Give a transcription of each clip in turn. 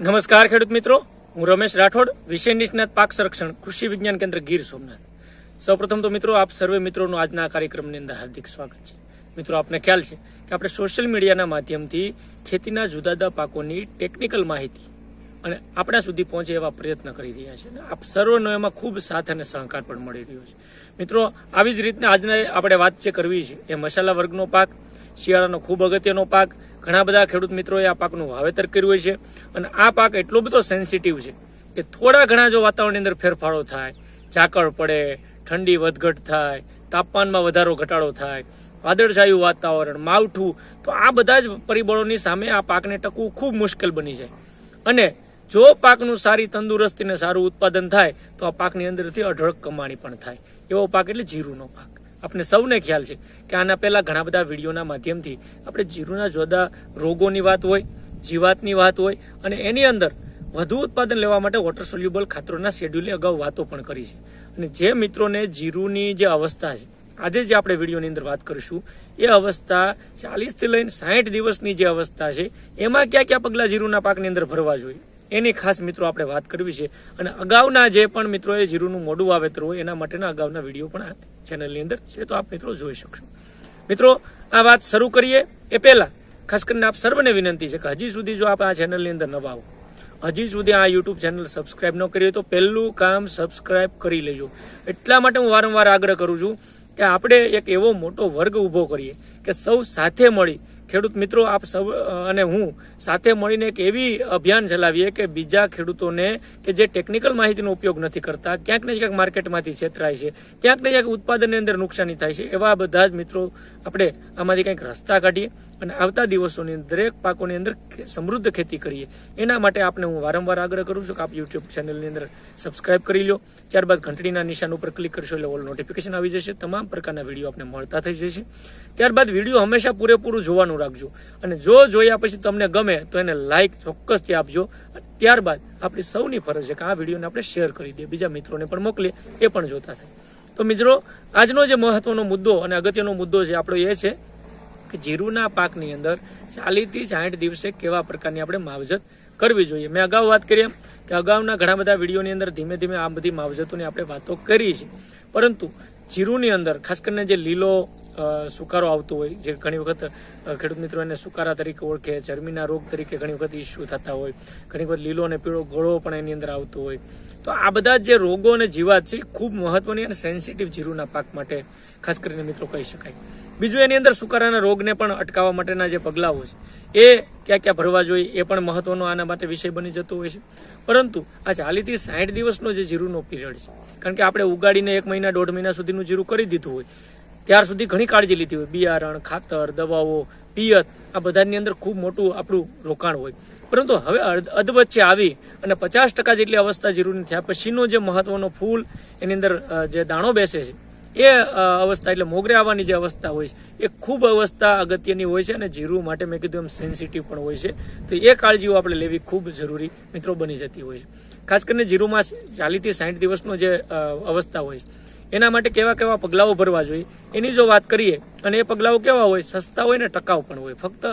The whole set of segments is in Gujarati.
નમસ્કાર ખેડૂત મિત્રો. હું રમેશ રાઠોડ, વિષય નિષ્ણાત પાક સંરક્ષણ, કૃષિ વિજ્ઞાન કેન્દ્ર ગીર સોમનાથ. સૌપ્રથમ તો મિત્રો આપ સર્વે મિત્રોનું આજના કાર્યક્રમની અંદર હાર્દિક સ્વાગત છે. મિત્રો, આપને ખ્યાલ છે કે આપણે સોશિયલ મીડિયાના માધ્યમથી ખેતીના જુદા જુદા પાકોની ટેકનિકલ માહિતી અને આપણા સુધી પહોંચે એવા પ્રયત્ન કરી રહ્યા છે. અને આપ સર્વનો એમાં ખૂબ સાથ અને સહકાર પણ મળી રહ્યો છે. મિત્રો, આવી જ રીતના આજના આપણે વાત કરવી છે એ મસાલા વર્ગનો પાક શિયાળાનો ખૂબ અગત્યનો પાક. ઘણા બધા ખેડૂત મિત્રોએ આ પાકનું વાવેતર કર્યું હોય છે. અને આ પાક એટલો બધો સેન્સિટિવ છે કે થોડા ઘણા જો વાતાવરણની અંદર ફેરફારો થાય, ઝાકળ પડે, ઠંડી વધઘટ થાય, તાપમાનમાં વધારો ઘટાડો થાય, વાદળછાયું વાતાવરણ, માવઠું, તો આ બધા જ પરિબળોની સામે આ પાકને ટકવું ખૂબ મુશ્કેલ બની જાય. અને જો પાકનું સારી તંદુરસ્તી ને સારું ઉત્પાદન થાય, તો આ પાકની અંદરથી અઢળક કમાણી પણ થાય. એવો પાક એટલે જીરુનો પાક. આપણે સૌને ખ્યાલ છે કે આના પહેલા ઘણા બધા વિડીયોના માધ્યમથી આપણે જીરુના જોદા રોગોની વાત હોય, જીવાતની વાત હોય અને એની અંદર વધુ ઉત્પાદન લેવા માટે વોટર સોલ્યુબલ ખાતરોના શેડ્યુલે અગાઉ વાતો પણ કરી છે. અને જે મિત્રોને જીરુની જે અવસ્થા છે, આજે જે આપણે વિડીયોની અંદર વાત કરીશું, એ અવસ્થા ચાલીસથી લઈને સાઠ દિવસની જે અવસ્થા છે, એમાં કયા કયા પગલાં જીરુના પાકની અંદર ભરવા જોઈએ? એની ખાસ મિત્રો આપણે વાત કરવી છે. અને અગાઉના જે પણ મિત્રોએ જીરુનું મોડું વાવેતર હોય, એના માટેના અગાઉના વીડિયો પણ ચેનલની અંદર છે, તો આપ મિત્રો જોઈ શકશો. મિત્રો, આ વાત શરૂ કરીએ એ પહેલા, ખાસ કરીને આપ સર્વને વિનંતી છે કે હજી સુધી જો આપ આ ચેનલની અંદર નવા આવો હજી સુધી આ યુટ્યુબ ચેનલ સબસ્ક્રાઇબ ન કરી તો પહેલું કામ સબસ્ક્રાઇબ કરી લેજો. એટલા માટે હું વારંવાર આગ્રહ કરું છું કે આપણે એક એવો મોટો વર્ગ ઊભો કરીએ કે સૌ સાથે મળી ખેડૂત મિત્રો, આપ સૌ અને હું સાથે મળીને એક એવી અભિયાન ચલાવીએ કે બીજા ખેડૂતોને કે જે ટેકનિકલ માહિતીનો ઉપયોગ નથી કરતા, ક્યાંક ને ક્યાંક માર્કેટમાંથી છેતરાય છે, ક્યાંક ને ક્યાંક ઉત્પાદનની અંદર નુકસાની થાય છે, એવા બધા જ મિત્રો આપણે આમાંથી કંઈક રસ્તા કાઢીએ અને આવતા દિવસોની દરેક પાકોની અંદર સમૃદ્ધ ખેતી કરીએ. એના માટે આપણે હું વારંવાર આગ્રહ કરું છું કે આપ યુટ્યુબ ચેનલની અંદર સબસ્ક્રાઇબ કરી લો ત્યારબાદ ઘંટડીના નિશાન ઉપર ક્લિક કરશો એટલે ઓલ નોટિફિકેશન આવી જશે. તમામ પ્રકારના વીડિયો આપને મળતા થઈ જશે. ત્યારબાદ વીડિયો હંમેશા પૂરેપૂરું જોવાનું રાખજો. અને જો જોયા પછી તમને ગમે તો એને લાઇક ચોક્કસથી આપજો. ત્યારબાદ આપણી સૌની ફરજ છે કે આ વિડીયોને આપણે શેર કરી દઈએ. બીજા મિત્રોને પણ મોકલીએ. એ પણ જોતા થાય. તો મિત્રો, આજનો જે મહત્વનો મુદ્દો અને અગત્યનો મુદ્દો છે આપણો એ છે કે જીરુના પાકની અંદર ચાલીસથી સાઠ દિવસે કેવા પ્રકારની આપણે માવજત કરવી જોઈએ. મેં અગાઉ વાત કરી એમ કે અગાઉના ઘણા બધા વિડીયોની અંદર ધીમે ધીમે આ બધી માવજતોની આપણે વાતો કરી છે. પરંતુ જીરુની અંદર, ખાસ કરીને જે લીલો સુકારો આવતો હોય, જે ઘણી વખત ખેડૂત મિત્રો એને સુકારા તરીકે ઓળખે, ચરમીના રોગ તરીકે ઘણી વખત ઇસ્યુ થતા હોય, ઘણી વખત લીલો અને પીળો ગળો પણ એની અંદર આવતો હોય. તો આ બધા જે રોગો અને જીવાત છે ખૂબ મહત્વની અને સેન્સિટિવ જીરુના પાક માટે, ખાસ કરીને મિત્રો કહી શકાય. બીજું એની અંદર સુકારાના રોગને પણ અટકાવવા માટેના જે પગલાઓ છે, એ ક્યાં ક્યાં ભરવા જોઈએ, એ પણ મહત્વનો આના માટે વિષય બની જતો હોય છે. પરંતુ આ ચાલીસથી સાઠ દિવસનો જે જીરુનો પીરિયડ છે, કારણ કે આપણે ઉગાડીને એક મહિના, દોઢ મહિના સુધીનું જીરું કરી દીધું હોય ત્યાર સુધી ઘણી કાળજી લીધી હોય. બિયારણ, ખાતર, દવાઓ, પિયત, આ બધાની અંદર ખૂબ મોટું આપણું રોકાણ હોય. પરંતુ હવે અધ અધવચ્ચે આવી અને પચાસ ટકા જેટલી અવસ્થા જીરુની થયા પછીનો જે મહત્વનો ફૂલ એની અંદર જે દાણો બેસે છે, એ અવસ્થા એટલે મોગરે આવવાની જે અવસ્થા હોય છે, એ ખૂબ અવસ્થા અગત્યની હોય છે અને જીરું માટે મેં કીધું એમ સેન્સિટિવ પણ હોય છે. તો એ કાળજીઓ આપણે લેવી ખૂબ જરૂરી મિત્રો બની જતી હોય છે. ખાસ કરીને જીરુમાં ચાલીસથી સાઠ દિવસનો જે અવસ્થા હોય છે. એના માટે કેવા કેવા પગલાઓ ભરવા જોઈએ? એની જો વાત કરીએ, અને એ પગલાઓ કેવા હોય? સસ્તા હોય ને ટકાઉ પણ હોય. ફક્ત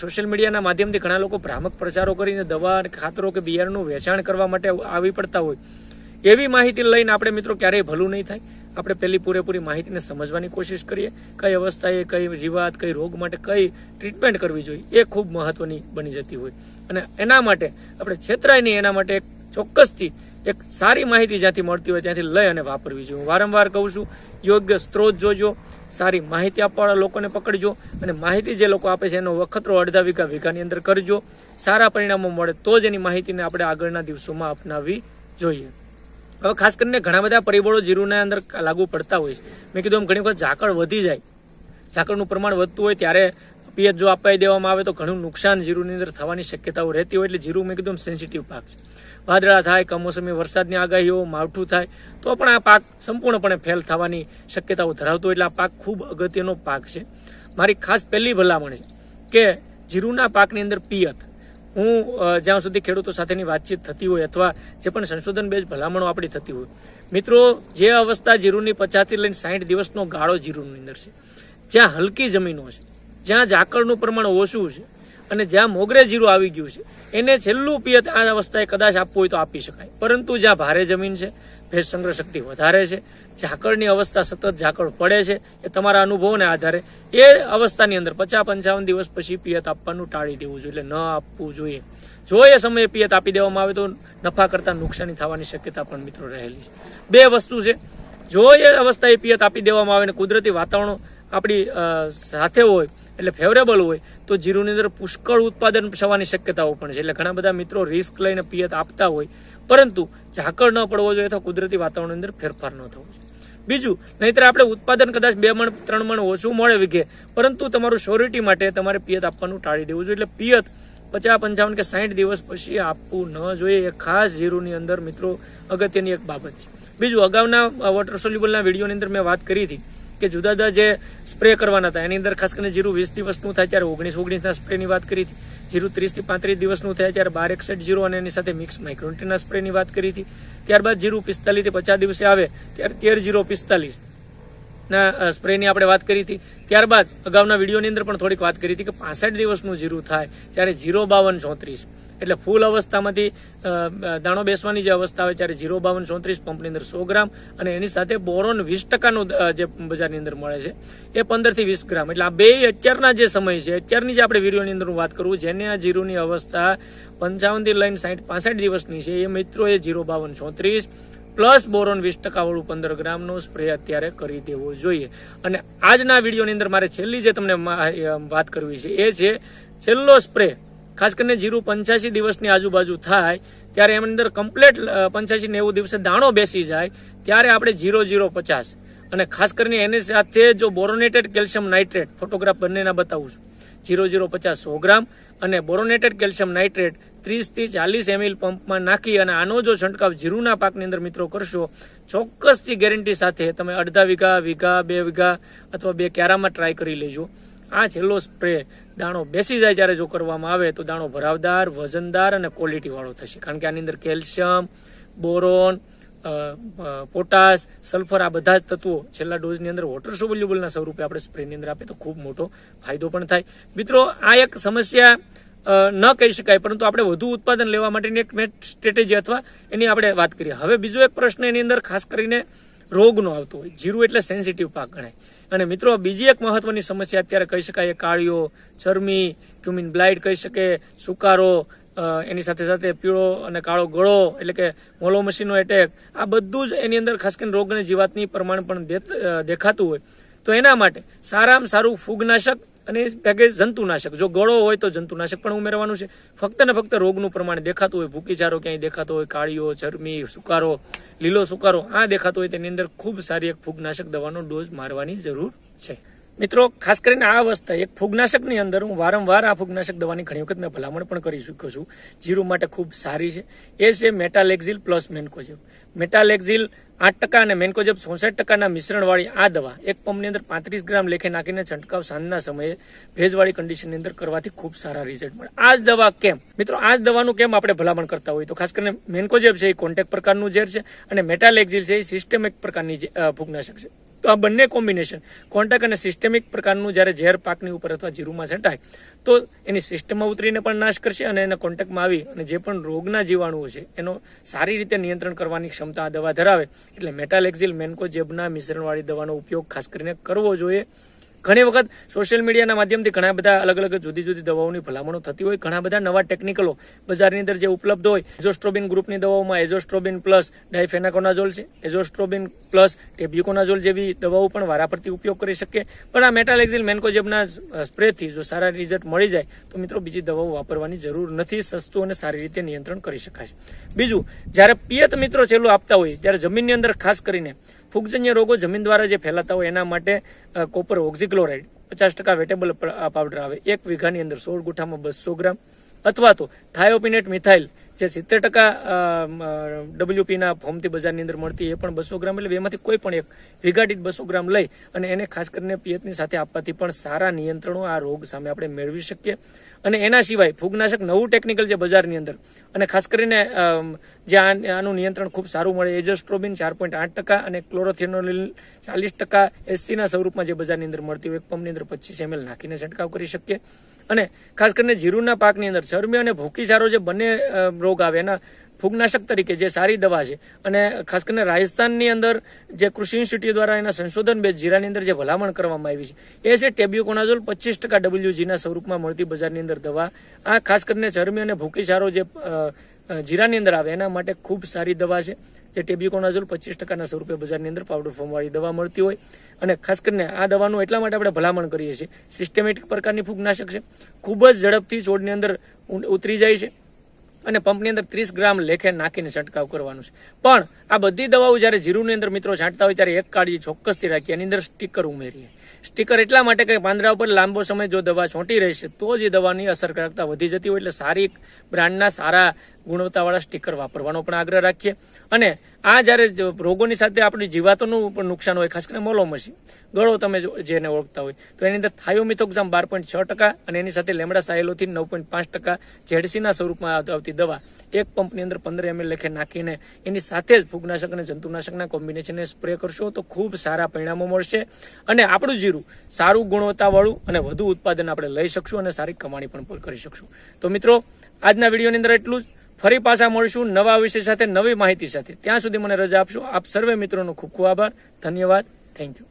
સોશિયલ મીડિયાના માધ્યમથી ઘણા લોકો ભ્રામક પ્રચારો કરીને દવા ખાતરો કે બિયારણનું વેચાણ કરવા માટે આવી પડતા હોય. એવી માહિતી લઈને આપણે મિત્રો ક્યારેય ભલું નહીં થાય. આપણે પહેલી પૂરેપૂરી માહિતીને સમજવાની કોશિશ કરીએ. કઈ અવસ્થાએ કઈ જીવાત, કઈ રોગ માટે કઈ ટ્રીટમેન્ટ કરવી જોઈએ, એ ખૂબ મહત્વની બની જતી હોય. અને એના માટે, આપણે છેતરાય નહીં એના માટે ચોક્કસથી એક સારી માહિતી જ્યાંથી મળતી હોય ત્યાંથી લઈ અને વાપરવી જોઈએ. હું વારંવાર કહું છું, યોગ્ય સ્ત્રોત જોજો, સારી માહિતી આપવાવાળા લોકોને પકડજો અને માહિતી જે લોકો આપે છે એનો વખતરો અડધા વીઘા વીઘાની અંદર કરજો. સારા પરિણામો મળે તો જ એની માહિતીને આપણે આગળના દિવસોમાં અપનાવવી જોઈએ. હવે ખાસ કરીને ઘણા બધા પરિબળો જીરુના અંદર લાગુ પડતા હોય છે. મેં કીધું એમ ઘણી વખત ઝાકળ વધી જાય. ઝાકળનું પ્રમાણ વધતું હોય ત્યારે પિયત જો અપાઈ દેવામાં આવે તો ઘણું નુકસાન જીરુની અંદર થવાની શક્યતાઓ રહેતી હોય એટલે જીરું મેં કીધું સેન્સિટિવ પાક છે. વાદળા થાય કમોસમી વરસાદની આગાહીઓ માવઠું થાય, તો પણ આ પાક સંપૂર્ણપણે ફેલ થવાની શક્યતાઓ ધરાવતો એટલે આ પાક ખૂબ અગત્યનો પાક છે. મારી ખાસ પહેલી ભલામણ છે કે જીરુના પાકની અંદર પિયત. હું જ્યાં સુધી ખેડૂતો સાથેની વાતચીત થતી હોય અથવા જે પણ સંશોધન બેઝ ભલામણો આપણી થતી હોય. મિત્રો, જે અવસ્થા જીરુની પચાસથી લઈને સાઠ દિવસનો ગાળો જીરુની અંદર છે. જ્યાં હલકી જમીનો છે, જ્યાં ઝાકળનું પ્રમાણ ઓછું છે અને જ્યાં મોગરે જીરું આવી ગયું છે એને છેલ્લું પિયત આ અવસ્થાએ કદાચ આપવું હોય તો આપી શકાય. પરંતુ જ્યાં ભારે જમીન છે, ભેજ સંગ્રહ શક્તિ વધારે છે, ઝાકળની અવસ્થા સતત ઝાકળ પડે છે, એ તમારા અનુભવોને આધારે એ અવસ્થાની અંદર પચાસ પંચાવન દિવસ પછી પિયત આપવાનું ટાળી દેવું જોઈએ, એટલે ન આપવું જોઈએ. જો એ સમયે પિયત આપી દેવામાં આવે તો નફા કરતા નુકસાની થવાની શક્યતા પણ મિત્રો રહેલી છે. બે વસ્તુ છે. જો એ અવસ્થાએ પિયત આપી દેવામાં આવે ને કુદરતી વાતાવરણ આપણી સાથે હોય એટલે ફેવરેબલ હોય, તો જીરુની અંદર પુષ્કળ ઉત્પાદન થવાની શક્યતાઓ પણ છે. એટલે ઘણા બધા મિત્રો રિસ્ક લઈને પિયત આપતા હોય, પરંતુ ઝાકળ ન પડવો જોઈએ અથવા કુદરતી વાતાવરણની અંદર ફેરફાર ન થવો જોઈએ. બીજું, નહીતર આપણે ઉત્પાદન કદાચ બે મણ, ત્રણ મણ ઓછું મળે વીઘે, પરંતુ તમારું શ્યોરિટી માટે તમારે પિયત આપવાનું ટાળી દેવું જોઈએ. એટલે પિયત પચાસ પંચાવન કે સાઠ દિવસ પછી આપવું ન જોઈએ. એ ખાસ જીરુની અંદર મિત્રો અગત્યની એક બાબત છે. બીજું, અગાઉના વોટર સોલ્યુબલના વિડીયોની અંદર મેં વાત કરી હતી. કે જુદા જુદા જે સ્પ્રે કરવાના હતા, એની અંદર ખાસ કરીને જીરું વીસ દિવસનું થાય ત્યારે ઓગણીસ ઓગણીસના સ્પ્રેની વાત કરી હતી. જીરું ત્રીસથી પાંત્રીસ દિવસનું થાય ત્યારે બાર એકસઠ જીરો અને એની સાથે મિક્સ માઇક્રોન્ટીના સ્પ્રેની વાત કરી હતી. ત્યારબાદ જીરું પિસ્તાલીસથી પચાસ દિવસે આવે ત્યારે તેર જીરો પિસ્તાલીસ ના સ્પ્રેની આપણે વાત કરી હતી. ત્યારબાદ અગાઉના વિડીયોની અંદર પણ થોડીક વાત કરી હતી કે પાસઠ દિવસનું જીરું થાય ત્યારે જીરો બાવન ચોત્રીસ. એટલે ફૂલ અવસ્થામાંથી દાણો બેસવાની જે અવસ્થા આવે ત્યારે જીરો બાવન ચોત્રીસ પંપની અંદર સો ગ્રામ અને એની સાથે બોરોન વીસ ટકાનું જે બજારની અંદર મળે છે, એ પંદરથી વીસ ગ્રામ. એટલે આ બે અત્યારના જે સમય છે, અત્યારની જે આપણે વિડીયોની અંદર વાત કરું, જેને આ ઝીરોની અવસ્થા પંચાવનથી લઈને સાઠ પાસઠ દિવસની છે, એ મિત્રો એ જીરો બાવન ચોત્રીસ પ્લસ બોરોન વીસ ટકા વાળું પંદર ગ્રામનો સ્પ્રે અત્યારે કરી દેવો જોઈએ. અને આજના વિડીયોની અંદર મારે છેલ્લી જે તમને વાત કરવી છે, એ છે, છેલ્લો સ્પ્રે ખાસ કરીને જીરું પંચ્યાસી દિવસની આજુબાજુ થાય, ત્યારે એમની અંદર કમ્પ્લેટ પંચ્યાસી નેવું દિવસે દાણો બેસી જાય, ત્યારે આપણે જીરો જીરો, પચાસ. અને ખાસ કરીને એની સાથે જો બોરોનેટેડ કેલ્શિયમ નાઇટ્રેટ, ફોટોગ્રાફ બંનેના બતાવું છું. જીરો જીરો, પચાસ, સો ગ્રામ. અને બોરોનેટેડ કેલ્શિયમ નાઇટ્રેટ ત્રીસથી ચાલીસ એમએલ પંપમાં નાખી અને આનો જો છંટકાવ જીરુના પાકની અંદર મિત્રો કરશો, ચોક્કસથી ગેરંટી સાથે તમે અડધા વીઘા વીઘા, બે વીઘા અથવા બે ક્યારામાં ટ્રાય કરી લેજો. આ છેલ્લો સ્પ્રે દાણો બેસી જાય જ્યારે જો કરવામાં આવે તો દાણો ભરાવદાર, વજનદાર અને ક્વોલિટી વાળો થશે. કારણ કે આની અંદર કેલ્શિયમ, બોરોન પોટાશ, સલ્ફર આ બધા જ તત્વો છેલ્લા ડોઝની અંદર વોટર સોલ્યુબલના સ્વરૂપે આપણે સ્પ્રેની અંદર આપીએ તો ખૂબ મોટો ફાયદો પણ થાય. મિત્રો, આ એક સમસ્યા ન કહી શકાય, પરંતુ આપણે વધુ ઉત્પાદન લેવા માટેની એક મેં સ્ટ્રેટેજી અથવા એની આપણે વાત કરીએ. હવે બીજો એક પ્રશ્ન એની અંદર ખાસ કરીને રોગનો આવતો હોય. જીરું એટલે સેન્સિટિવ પાક ગણાય. અને મિત્રો, બીજી એક મહત્વની સમસ્યા અત્યારે કહી શકાય કાળીઓ, ચરમી, ક્યુમિન બ્લાઇટ કહી શકે, સુકારો એની સાથે સાથે પીળો અને કાળો ગળો, એટલે કે મોલો મશીનો એટેક આ બધું જ એની અંદર ખાસ કરીને રોગ અને જીવાતની પ્રમાણ પણ દેખાતું હોય. તો એના માટે સારામાં સારું ફૂગનાશક અને ભેગે જંતુનાશક. જો ગળો હોય તો જંતુનાશક પણ ઉમેરવાનું છે. ફક્ત ને ફક્ત રોગનું પ્રમાણ દેખાતું હોય ભૂકીચારો ક્યાંય દેખાતો હોય, કાળીઓ ચરમી સુકારો, લીલો સુકારો, આ દેખાતો હોય તેની અંદર ખૂબ સારી એક ફૂગનાશક દવાનો ડોઝ મારવાની જરૂર છે. મિત્રો ખાસ કરીને આ અવસ્થા એક ફૂગનાશકની અંદર હું વારંવાર આ ફૂગનાશક દવાની ઘણી વખત મેં ભલામણ પણ કરી ચૂક્યો છું. જીરું માટે ખૂબ સારી છે. એ છે મેટાલેક્ઝિલ પ્લસ મેન્કોજેબ. મેટાલેક્ઝિલ આઠ ટકા અને મેન્કોજેબ ચોસઠ ટકાના મિશ્રણવાળી આ દવા એક પંપની અંદર પાંત્રીસ ગ્રામ લેખે નાખીને છંટકાવ સાંજના સમયે ભેજવાળી કન્ડિશનની અંદર કરવાથી ખૂબ સારા રિઝલ્ટ મળે. આ દવા કેમ? મિત્રો આ જ દવાનું કેમ આપણે ભલામણ કરતા હોય તો ખાસ કરીને મેન્કોજેબ છે એ કોન્ટેક્ટ પ્રકારનું ઝેર છે અને મેટાલેક્ઝિલ છે એ સિસ્ટેમિક પ્રકારની જે- અ, ફૂગનાશક છે. તો આ બંને કોમ્બિનેશન કોન્ટેક અને સિસ્ટેમિક પ્રકારનું જ્યારે ઝેર પાકની ઉપર અથવા જીરુમાં છંટાય, તો એની સિસ્ટમમાં ઉતરીને પણ નાશ કરશે અને એના કોન્ટેક્ટમાં આવી અને જે પણ રોગના જીવાણુઓ છે, એનો સારી રીતે નિયંત્રણ કરવાની ક્ષમતા આ દવા ધરાવે. એટલે મેટાલેક્ઝિલ મેન્કોજેબના મિશ્રણવાળી દવાનો ઉપયોગ ખાસ કરીને કરવો જોઈએ. ઘણી વખત સોશિયલ મીડિયાના માધ્યમથી ઘણા બધા અલગ અલગ જુદી જુદી દવાઓની ભલામણો થતી હોય, ઘણા બધા નવા ટેકનિકલો બજારની અંદર જે ઉપલબ્ધ હોય એઝોસ્ટ્રોબિન ગ્રુપની દવાઓમાં એઝોસ્ટ્રોબિન પ્લસ ડાયફેનાકોનાઝોલ છે. એઝોસ્ટ્રોબિન પ્લસ ટેબ્યુકોનાઝોલ જેવી દવાઓ પણ વારાફરતી ઉપયોગ કરી શકીએ. પણ આ મેટાલેક્ઝિલ મેન્કોજેબના સ્પ્રેથી જો સારા રિઝલ્ટ મળી જાય, તો મિત્રો બીજી દવાઓ વાપરવાની જરૂર નથી, સસ્તું અને સારી રીતે નિયંત્રણ કરી શકાય બીજું, જ્યારે પિયત મિત્રો છેલ્લું આપતા હોય, ત્યારે જમીનની અંદર ખાસ કરીને ફૂગજન્ય રોગો જમીન દ્વારા જે ફેલાતા હોય એના માટે કોપર ઓક્ઝિક્લોરાઇડ પચાસ ટકા વેટેબલ પાવડર આવે. એક વીઘાની અંદર સોળ ગુઠામાં બસો ગ્રામ અથવા તો થાયોપિનેટ મિથાઇલ જે સિત્તેર ટકા ડબલ્યુપીના ફોર્મથી બજારની અંદર મળતી એ પણ બસો ગ્રામ એટલે એમાંથી કોઈ પણ એક વિઘાટિત બસો ગ્રામ લઈ અને એને ખાસ કરીને પિયતની સાથે આપવાથી પણ સારા નિયંત્રણો આ રોગ સામે આપણે મેળવી શકીએ. અને એના સિવાય ફૂગનાશક નવું ટેકનિકલ જે બજારની અંદર અને ખાસ કરીને જે આનું નિયંત્રણ ખૂબ સારું મળે, એજોસ્ટ્રોબિન ચાર પોઈન્ટ આઠ ટકા અને ક્લોરોથેનોલિન ચાલીસ ટકા એસસીના સ્વરૂપમાં જે બજારની અંદર મળતી હોય, એક પંપની અંદર પચીસ એમએલ નાખીને છંટકાવ કરી શકીએ. અને ખાસ કરીને જીરુના પાકની અંદર ચરમી અને ભૂકીસારો જે બંને રોગ આવે, એના ફૂગનાશક તરીકે જે સારી દવા છે, અને ખાસ કરીને રાજસ્થાનની અંદર જે કૃષિ યુનિવર્સિટી દ્વારા એના સંશોધન બેઝ જીરાની અંદર જે ભલામણ કરવામાં આવી છે, એ છે ટેબ્યુકોનાઝોલ પચીસ ટકા ડબલ્યુજીના સ્વરૂપમાં મળતી બજારની અંદર દવા. આ ખાસ કરીને ચરમી અને ભૂકીસારો જે જીરાની અંદર આવે. એના માટે ખૂબ સારી દવા છે, જે ટેબ્યુકોનાઝોલ પચીસ ટકાના સ્વરૂપે બજારની અંદર પાવડર ફોર્મવાળી દવા મળતી હોય. અને ખાસ કરીને આ દવાનું એટલા માટે આપણે ભલામણ કરીએ છીએ. સિસ્ટેમેટિક પ્રકારની ફૂગનાશક છે. ખૂબ જ ઝડપથી છોડની અંદર ઉતરી જાય છે. અને પંપની અંદર ત્રીસ ગ્રામ લેખે નાખીને છંટકાવ કરવાનું છે. પણ આ બધી દવાઓ જ્યારે જીરુની અંદર મિત્રો છાંટતા હોય ત્યારે એક કાળજી ચોક્કસથી રાખીએ એની અંદર સ્ટીકર ઉમેરીએ. સ્ટીકર એટલા માટે કે પાંદડા ઉપર લાંબો સમય જો દવા છોંટી રહેશે, તો જ એ દવાની અસરકારકતા વધી જતી હોય એટલે સારી બ્રાન્ડના સારા ગુણવત્તાવાળા સ્ટીકર વાપરવાનો પણ આગ્રહ રાખીએ. અને આ જ્યારે રોગોની સાથે આપણી જીવાતોનું પણ નુકસાન હોય, ખાસ કરીને મોલોમસી ગળો તમે જેને ઓળખતા હોય, તો એની અંદર થાયોમિથોક્ઝામ બાર પોઈન્ટ છ ટકા અને એની સાથે લેમડા સાયલોથી નવ પોઈન્ટ પાંચ ટકા ઝેડસીના સ્વરૂપમાં આવતી દવા એક પંપની અંદર પંદર એમએલ લેખે નાખીને એની સાથે જ ફૂગનાશક અને જંતુનાશકના કોમ્બિનેશનને સ્પ્રે કરશો તો ખૂબ સારા પરિણામો મળશે. અને આપણું જીરું સારું ગુણવત્તાવાળું અને વધુ ઉત્પાદન આપણે લઈ શકશું અને સારી કમાણી પણ કરી શકશું. તો મિત્રો, આજના વિડીયોની અંદર એટલું જ. ફરી પાછા મળશું નવા વિષય સાથે, નવી માહિતી સાથે. ત્યાં સુધી મને રજા આપશો. આપ સર્વે મિત્રોનો ખૂબ ખૂબ આભાર. ધન્યવાદ. Thank you